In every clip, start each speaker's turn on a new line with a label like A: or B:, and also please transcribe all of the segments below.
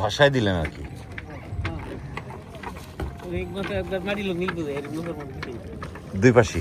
A: ভাষায় দিলেন আর কি দুই পাশে।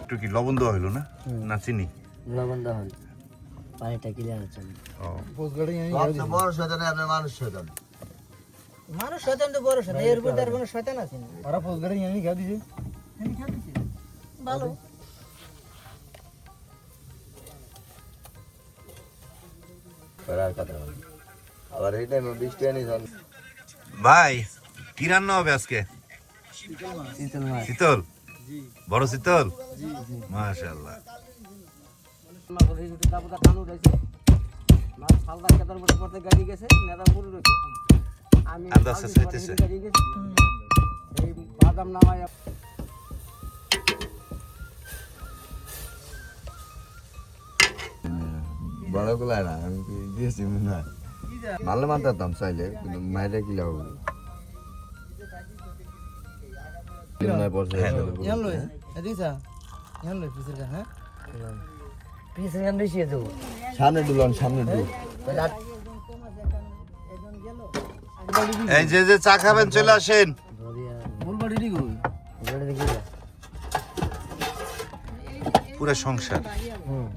A: একটু কি লবণ দেওয়া হইল না? না চিনি?
B: লবণ দেওয়া হইল। পানিটা ক্লিয়ার হচ্ছে।
C: বড় শয়তান আপনার মানুষ শয়তান।
B: মানুষ শয়তান তো বড় শয়তান এর উপর তার কোনো শয়তান আছে না।
C: ওরা গাড়ি আমি আমি খেয়ে দিছি।
B: ভালো।
C: করার কথা আবার এই টাইমে বৃষ্টি আনি
A: ভাই কি রান্না হবে আজকে?
B: শীতল
A: বড় শীতল? মাশাআল্লাহ।
D: মা বলে ছুটি দাবুদা বড়
C: গুলাই না আমি দিয়েছি মনে হয়। ভালো মানতাম চাইলে কিন্তু মাইরে কি লাভ সামনে ডুলন সামনে ডুল
A: এই যে যে চা খাবেন চলে আসেন। পুরো সংসার।
B: হুম।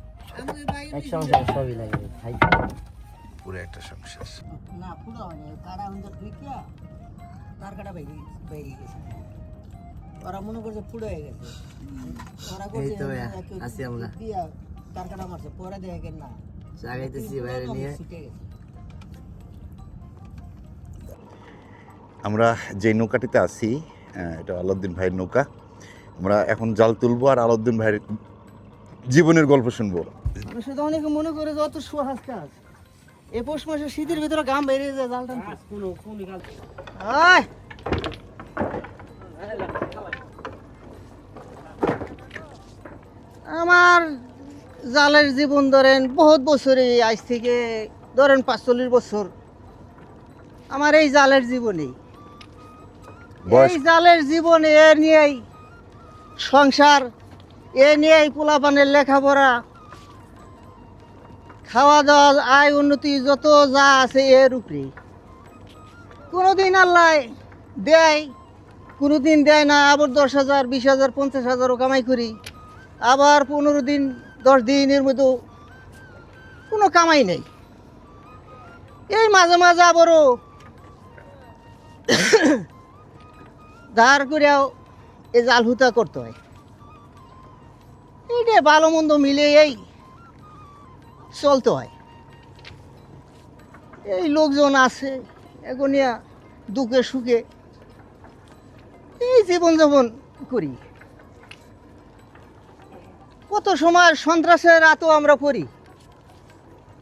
B: এক সংসার সবই লাগে খাই।
A: পুরো একটা সংসার
B: না পুরো হইতে ঢুকিয়া তার কাটা বাইরে বাইরে গেছে। ওরা মনে করছে পুরো হয়ে গেছে। ওরা করছে আসি আমরা। দিয়া তার কাটা মারছে পরে না। জাগাইতেছি বাইরে নিয়ে।
A: আমরা যে নৌকাটিতে আছি এটা আলাউদ্দিন ভাইয়ের নৌকা। আমরা এখন জাল তুলবো আর আলাউদ্দিন ভাইয়ের জীবনের গল্প শুনব।
B: মানুষ তো অনেকে মনে করে যে অত সহজ কাজ। এ পৌষ মাসে শীতের ভিতরে গাম বেরিয়ে যায় জাল
D: কোনো কোন কাল
B: আয়! আমার জালের জীবন ধরেন বহুত বছরে আজ থেকে ধরেন পাঁচচল্লিশ বছর। আমার এই জালের জীবনে এই জালের জীবনে এ নিয়েই সংসার এ নিয়েই পোলাপানের লেখাপড়া খাওয়া দাওয়া আয় উন্নতি যত যা আছে এর উপরে। কোনোদিন আল্লাহ দেয়, কোনোদিন দেয় না, আবার দশ হাজার, বিশ হাজার, পঞ্চাশ হাজারও কামাই করি। আবার পনেরো দিন, দশ দিনের মতো কোনো কামাই নেই। এই মাঝে মাঝে আবারও ধার করেও এ জাল হুতা করতে হয়। এইটা ভালো মন্দ মিলে এই চলতে হয়। এই লোকজন আছে, এগোনিয়া দুঃখে সুখে এই জীবনযাপন করি। কত সময় সন্ত্রাসের রাতও আমরা করি।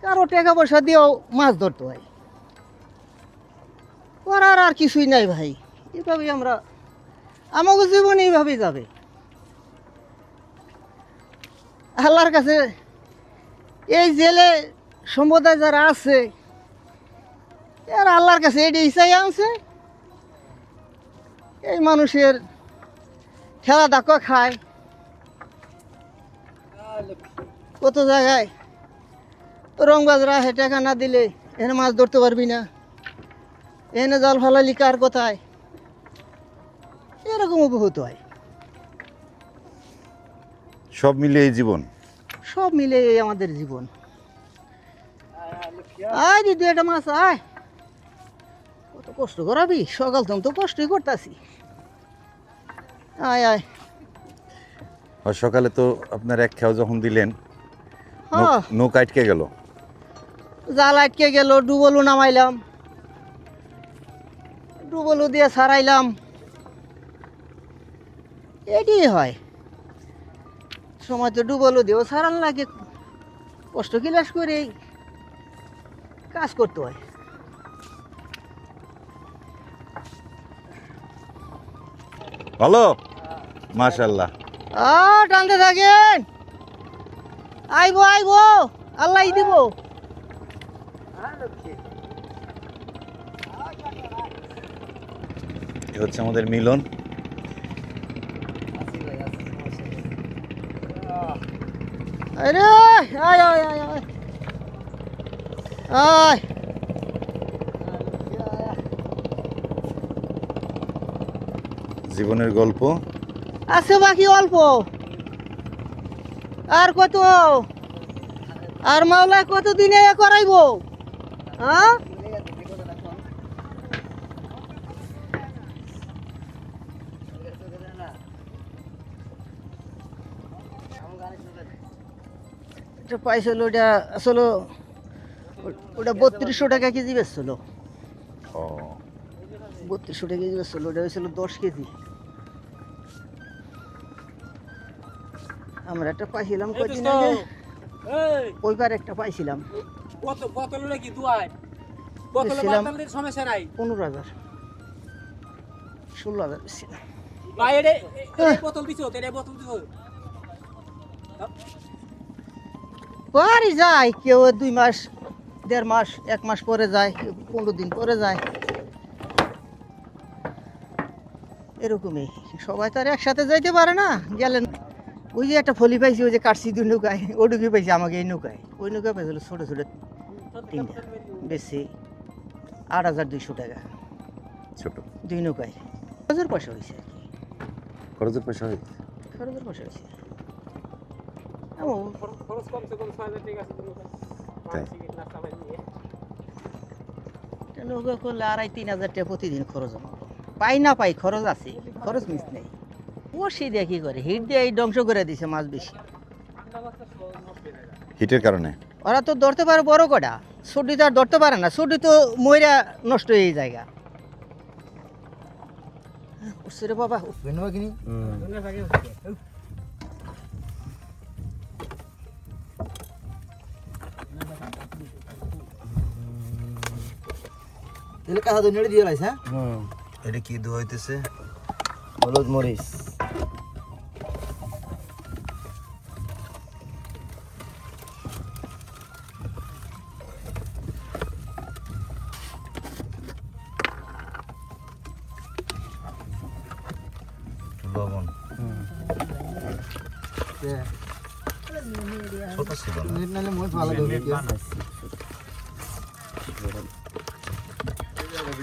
B: কারও টাকা পয়সা দিয়েও মাছ ধরতে হয়। করার আর কিছুই নাই ভাই, এভাবেই আমরা আমাকে জীবন এইভাবেই যাবে। আল্লাহর কাছে এই জেলে সম্প্রদায় যারা আছে, এর আল্লাহর কাছে এটি ইচ্ছাই আনছে। এই মানুষের খেলা ধাক্কা খায়। কত জায়গায় রংবাজরা হে টাকা না দিলে এখানে মাছ ধরতে পারবি না। এখানে জাল ফালালি কার কোথায়? এরকম বহুত হয়।
A: সব মিলিয়ে জীবন।
B: সব মিলে এই আমাদের জীবন। আয় দিদি একটা মাছ আয়। কত কষ্ট করাবি? সকাল তো তো কষ্টই করতাছি। আয় আয়।
A: সকালে তো আপনার এক খেয়াও যখন দিলেন নৌকা আটকে গেল।
B: জাল আটকে গেল ডুবলু নামাইলাম। ডুবলু দিয়ে সারাইলাম। এটি হয়। সময় তো ডুবলু দিয়েও সারান লাগে কষ্ট কিলাস করে কাজ করতে হয়।
A: ভালো? মাশাল্লাহ
B: আ টানতে থাকেন। আইবো আইবো আল্লাহ দিব।
A: হচ্ছে আমাদের মিলন।
B: আয় আয় আয় আয় আয়।
A: জীবনের গল্প?
B: আছে বাকি অল্প। আর কত? আর মাওলা কত দিনে এ করাইব? হ্যাঁ? এটা পাইছিল ওটা আসলে ওটা বত্রিশশো টাকা কেজি বেচছিল।
A: ও।
B: বত্রিশশো টাকা কেজি বেচছিল ওটা হয়েছিল দশ কেজি। আমরা একটা পাইছিলাম কদিন আগে। ওইবার একটা পাইছিলাম।
D: কত বোতল হলে কি দুয়ায়? বোতলে সমস্যা নাই?
B: পনেরো হাজার।
D: ভাই এটা বোতল দিছো এটা বোতল দিছো।
B: বাড়ি যায় কেউ দুই মাস দেড় মাস এক মাস পরে যায় কেউ পনেরো দিন পরে যায়। এরকমই সবাই তো আর একসাথে যাইতে পারে না গেলেন ওই যে একটা ফলি পাইছি ওই যে কাটছি দুই নৌকায় ও ঢুকে পাইছি আমাকে এই নৌকায়। ওই নৌকায় পাইছিল ছোটো ছোটো তিনটা বেশি আট হাজার দুইশো টাকা।
A: ছোট?
B: দুই নৌকায়। হাজার পয়সা হয়েছে আর কি।
A: খরচের পয়সা হয়েছে
B: হাজার পয়সা হয়েছে
D: খরচ কমসে কম ছয় হাজার টাকা আছে
A: তাই।
B: নৌকা করলে আড়াই তিন হাজার টাকা প্রতিদিন খরচ পাই না পাই খরচ আছে খরচ মিস নেই। ও সে দিয়ে কি করে? হিট দিয়ে এই ধ্বংস করে দিছে মাছ বেশি।
A: হিটের কারণে?
B: ওরা তো ধরতে পারে বড় কটা। ছুটি তো আর ধরতে পারে না। ছুটি তো ময়রা নষ্ট হয়ে জায়গা বাবা
C: কিনি
B: এলে কাহা তো নেড়ে দিয়ে লাইছে
C: হুম
A: এটা কি দোয়া হইতেছে?
C: হলুদ মরিচ।
A: লবণ। ছোট ছিল না?
B: নাহলে মোট ভালো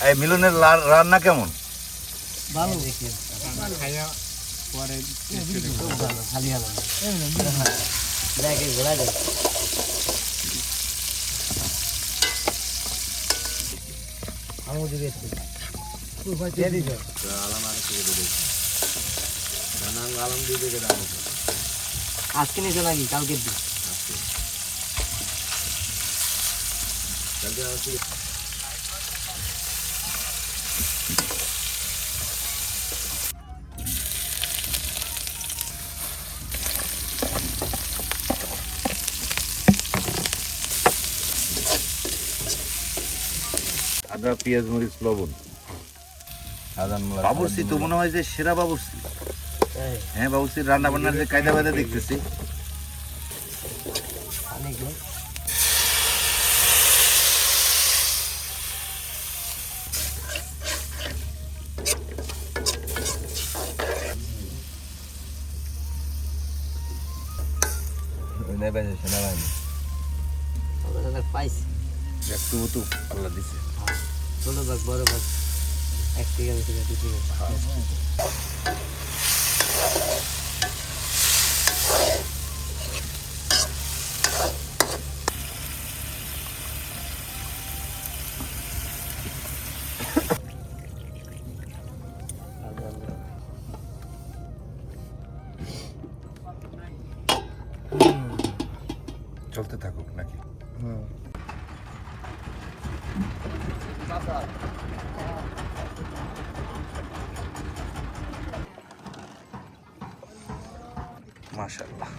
C: এই
A: মিলনের রান্না কেমন?
C: আজকে নিয়েছে নাকি? কালকে দিন
A: আদা পেঁয়াজ মরিচ লবণ। বাবুরসি তো মনে হয় যে সেরা বাবুরসি হ্যাঁ বাবুরসির রান্না বান্নার যে কায়দা বায়দা দেখতেছি।
C: পাইছি।
A: একটু তো আল্লাহ দিছে।
C: ছোট ভাগ বড় ভাগ এক থেকে বেশি দুই থেকে।
A: চলতে থাকুক নাকি
C: হুম
A: মাশাআল্লাহ।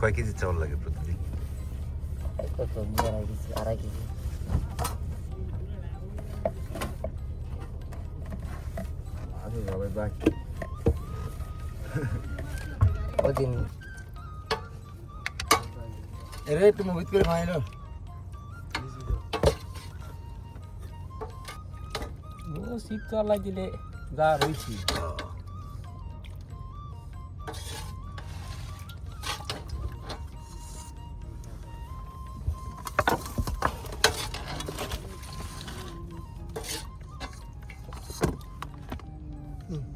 A: কয় কেজি চাউল লাগে প্রতিদিন?
E: আড়াই কেজি আড়াই কেজি
F: এরে একটু মুভিত করে খাইলো
E: ও শীত তো আল্লাহ দিলে যা রয়েছি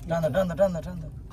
F: টান্দা টান্দা টান্দা টান্দা